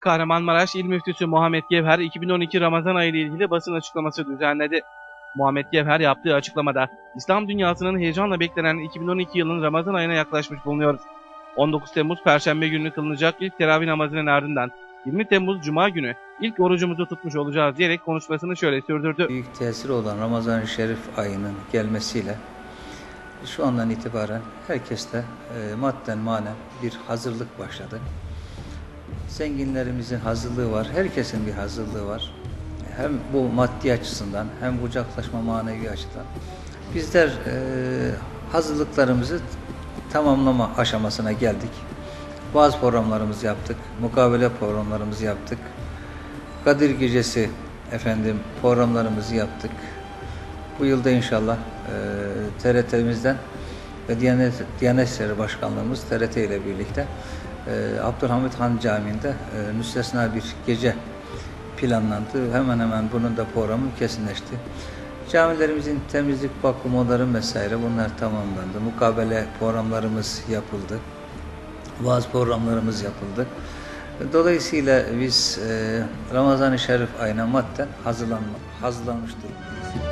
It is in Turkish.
Kahramanmaraş İl Müftüsü Muhammed Gevher 2012 Ramazan ayı ile ilgili basın açıklaması düzenledi. Muhammed Gevher yaptığı açıklamada İslam dünyasının heyecanla beklenen 2012 yılının Ramazan ayına yaklaşmış bulunuyoruz. 19 Temmuz Perşembe günü kılınacak ilk teravih namazının ardından 20 Temmuz Cuma günü ilk orucumuzu tutmuş olacağız diyerek konuşmasını şöyle sürdürdü. Büyük tesiri olan Ramazan-ı Şerif ayının gelmesiyle şu andan itibaren herkeste e, madden manen bir hazırlık başladı. Zenginlerimizin hazırlığı var, herkesin bir hazırlığı var. Hem bu maddi açısından hem kucaklaşma manevi açıdan. Bizler e, hazırlıklarımızı tamamlama aşamasına geldik. Bazı programlarımızı yaptık, mukabele programlarımızı yaptık. Kadir Gecesi efendim programlarımızı yaptık. Bu yılda inşallah e, TRT'mizden ve Diyanet, Diyanet İşleri Başkanlığımız TRT ile birlikte e, Abdülhamit Han Camii'nde e, müstesna bir gece planlandı. Hemen hemen bunun da programı kesinleşti. Camilerimizin temizlik, bakım, onarım vesaire bunlar tamamlandı. Mukabele programlarımız yapıldı. Bazı programlarımız yapıldı. Dolayısıyla biz e, Ramazan-ı Şerif ayına madden hazırlanma, hazırlanmış durumdayız.